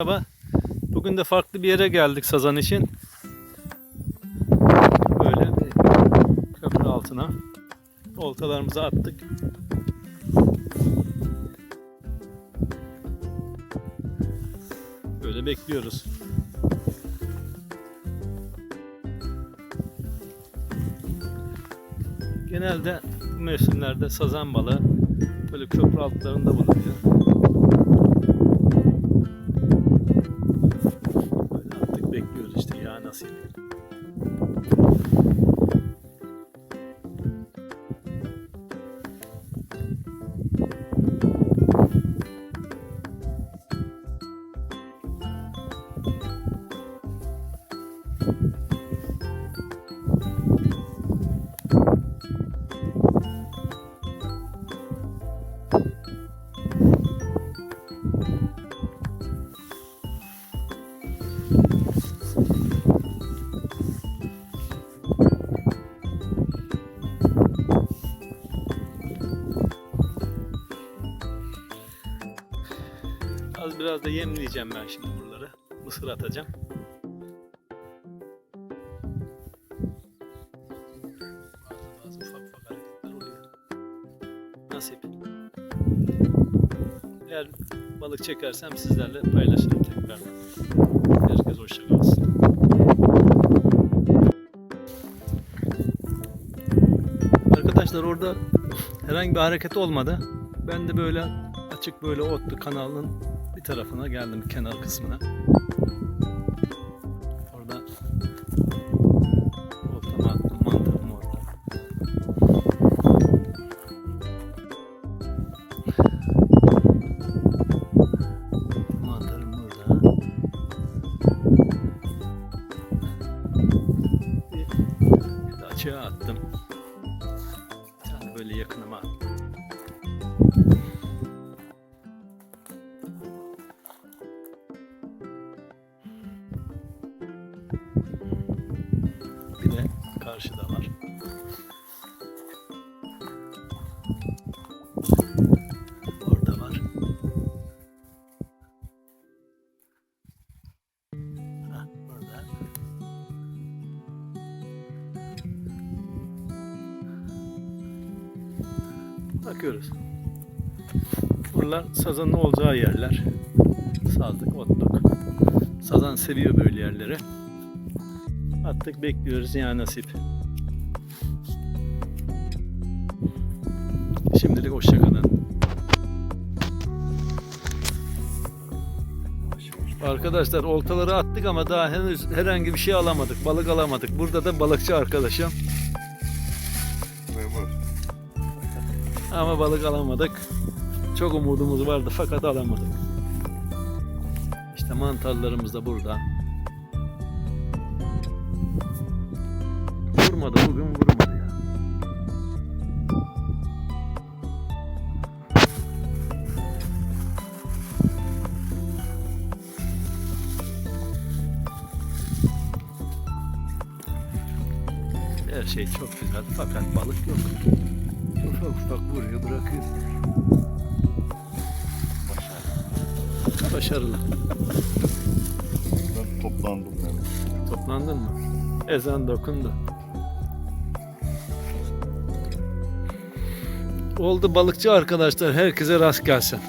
Merhaba. Bugün de farklı bir yere geldik sazan için. Böyle bir köprü altına. Oltalarımızı attık. Böyle bekliyoruz. Genelde bu mevsimlerde sazan balığı böyle köprü altlarında bulunuyor. Biraz da yemleyeceğim ben şimdi buraları. Mısır atacağım. Bazı ufak. Nasip. Eğer balık çekersem sizlerle paylaşırım tekrar. Herkes hoşça kalsın. Arkadaşlar orada herhangi bir hareket olmadı. Ben de böyle açık böyle otlu kanalın tarafına geldim kenar kısmına. Orada attım mantarım orada. Mantarım burada. Bir de açığa attım. Bir tane böyle yakınıma attım. Karşıda var. Orada var. Hah, burada. Bakıyoruz. Buralar sazanın olacağı yerler. Sazlık, otluk. Sazan seviyor böyle yerleri. Attık bekliyoruz ya nasip. Şimdilik hoşçakalın. Arkadaşlar oltaları attık ama daha henüz herhangi bir şey alamadık. Balık alamadık. Burada da balıkçı arkadaşım. Ama balık alamadık. Çok umudumuz vardı fakat alamadık. İşte mantarlarımız da burada. Vurmadı bugün vurmadı ya. Her şey çok güzel fakat balık yok. Ufak ufak vuruyor bırakıyor. Başarılı. Ben toplandım yani. Toplandın mı? Ezan dokundu. Oldu balıkçı arkadaşlar. Herkese rast gelsin.